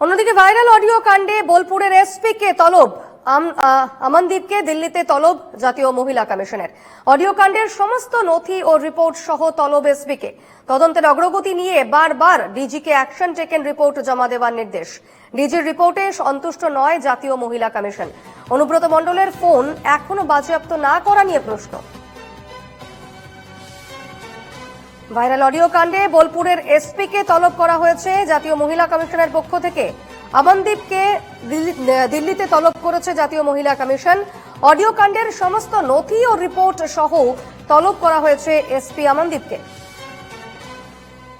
অন্যদিকে viral audio কাণ্ডে বোলপুরের এসপি কে তলব আমনদীপকে দিল্লিতে তলব জাতীয় মহিলা কমিশনের। অডিও কাণ্ডের সমস্ত নথি ও রিপোর্ট সহ তলব এসপি কে তদন্তের অগ্রগতি নিয়ে বারবার ডিজিকে অ্যাকশন টেকেন রিপোর্ট জমা দেওয়ার নির্দেশ। ডিজির রিপোর্টে সন্তুষ্ট নয় জাতীয় মহিলা কমিশন। অনুব্রত মণ্ডলের ফোন এখনও বাজেয়াপ্ত না করা নিয়ে প্রশ্ন। ভাইরাল অডিও কাণ্ডে বোলপুরের এসপি কে তলব করা হয়েছে। জাতীয় মহিলা কমিশনের পক্ষ থেকে আমনদীপকে দিল্লি- দিল্লিতে তলব করেছে জাতীয় মহিলা কমিশন। অডিও কাণ্ডের সমস্ত নথি ও রিপোর্ট সহ তলব করা হয়েছে এসপি আমনদীপকে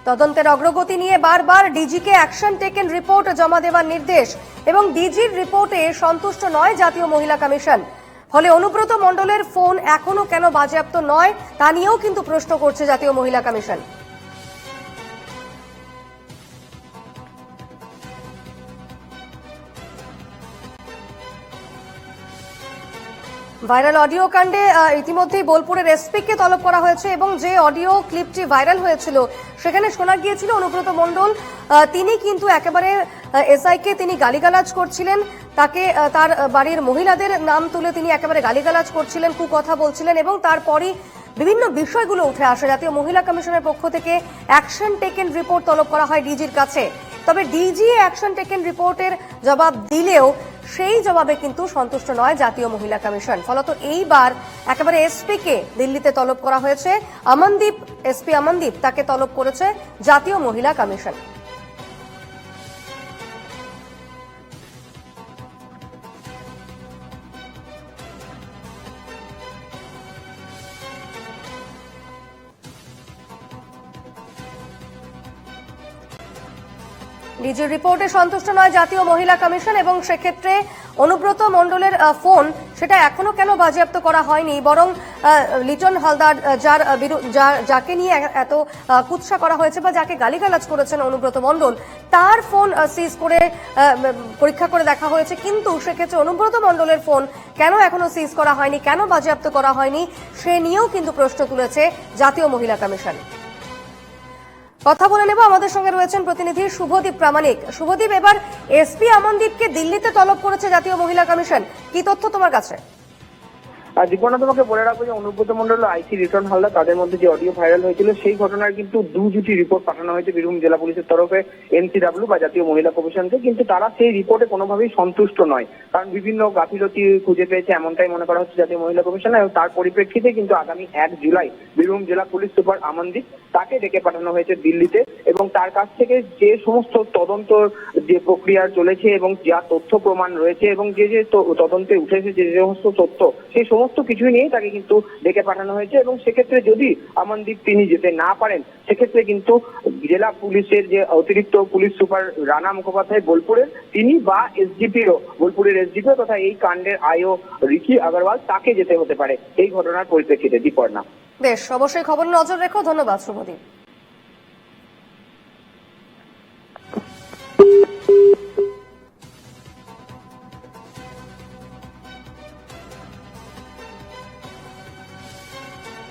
তদন্তের অগ্রগতি নিয়ে বারবার ডিজিকে অ্যাকশন টেকেন রিপোর্ট জমা দেওয়ার নির্দেশ এবং ডিজির রিপোর্টে সন্তুষ্ট নয় জাতীয় মহিলা কমিশন। ফলে অনুব্রত মণ্ডলের ফোন এখনও কেন বাজেয়াপ্ত নয়, তা নিয়েও কিন্তু প্রশ্ন করছে জাতীয় মহিলা কমিশন। ভাইরাল অডিও কাণ্ডে ইতিমধ্যেই বোলপুরের এসপি কে তলব করা হয়েছে এবং যে অডিও ক্লিপটি ভাইরাল হয়েছিল, সেখানে শোনা গিয়েছিল অনুব্রত মণ্ডল। তিনি কিন্তু একেবারে এসআই কে তিনি গালিগালাজ করছিলেন। তাকে তার বাড়ির মহিলাদের নাম তুলে তিনি একেবারে গালিগালাজ করছিলেন, কুকথা বলছিলেন এবং তারপরই বিভিন্ন বিষয়গুলো উঠে আসে। জাতীয় মহিলা কমিশনের পক্ষ থেকে অ্যাকশন টেকেন রিপোর্ট তলব করা হয় ডিজির কাছে। তবে ডিজি অ্যাকশন টেকেন রিপোর্টের জবাব দিলেও সেই জবাবে কিন্তু সন্তুষ্ট নয় জাতীয় মহিলা কমিশন। ফলত এইবার একেবারে এসপি কে দিল্লিতে তলব করা হয়েছে। আমনদীপ, এসপি আমনদীপ তাকে তলব করেছে জাতীয় মহিলা কমিশন। ডিজির রিপোর্টে সন্তুষ্ট নয় জাতীয় মহিলা কমিশন এবং সেক্ষেত্রে অনুব্রত মণ্ডলের ফোন, সেটা এখনও কেন বাজেয়াপ্ত করা হয়নি? বরং লিটন হালদার যার যাকে নিয়ে এত কুৎসা করা হয়েছে বা যাকে গালিগালাজ করেছেন অনুব্রত মণ্ডল, তার ফোন সিজ করে পরীক্ষা করে দেখা হয়েছে। কিন্তু সেক্ষেত্রে অনুব্রত মণ্ডলের ফোন কেন এখনও সিজ করা হয়নি? কেন বাজেয়াপ্ত করা হয়নি? সে নিয়েও কিন্তু প্রশ্ন তুলেছে জাতীয় মহিলা কমিশন। কথা বলে নেব। আমাদের সঙ্গে রয়েছেন প্রতিনিধি শুভদীপ প্রামাণিক। শুভদীপ, এবার এসপি আমনদীপকে দিল্লিতে তলব করেছে জাতীয় মহিলা কমিশন। কি তথ্য তোমার কাছে? আর দীপনা তোমাকে বলে রাখব যে অনুব্রত মন্ডল আইসি রিটার্ন হালদা তাদের মধ্যে যে অডিও ভাইরাল হয়েছিল, সেই ঘটনার কিন্তু দু জুটি রিপোর্ট পাঠানো হয়েছে বীরভূম জেলা পুলিশের তরফে, এনসিডাব্লিউ বা জাতীয় মহিলা কমিশনকে। কিন্তু তারা সেই রিপোর্টে কোনোভাবেই সন্তুষ্ট নয়। কারণ বিভিন্ন গাফিলতি খুঁজে পেয়েছে, এমনটাই মনে করা হচ্ছে জাতীয় মহিলা কমিশন। এবং তার পরিপ্রেক্ষিতে কিন্তু আগামী এক জুলাই বীরভূম জেলা পুলিশ সুপার আমনদীপ তাকে ডেকে পাঠানো হয়েছে দিল্লিতে। এবং তার কাছ থেকে যে সমস্ত তদন্ত যে প্রক্রিয়া চলেছে এবং যা তথ্য প্রমাণ রয়েছে এবং যে যে তদন্তে উঠেছে যে সমস্ত তথ্য, সেই সমস্ত কিছুই নিয়ে তাকে কিন্তু ডেকে পাঠানো হয়েছে এবং সেক্ষেত্রে যদি আমনদীপ তিনি যেতে না পারেন, সেক্ষেত্রে কিন্তু জেলা পুলিশের যে অতিরিক্ত পুলিশ সুপার রানা মুখোপাধ্যায় বোলপুরের তিনি বা এসডিপিও বোলপুরের এসডিপিও তথা এই কাণ্ডের আয়ও রিকি আগরওয়াল তাকে যেতে হতে পারে। এই ঘটনার পরিপ্রেক্ষিতে দীপর্ণা। বেশ, অবশ্যই খবর নজর রেখো। ধন্যবাদ, শুভদীপ।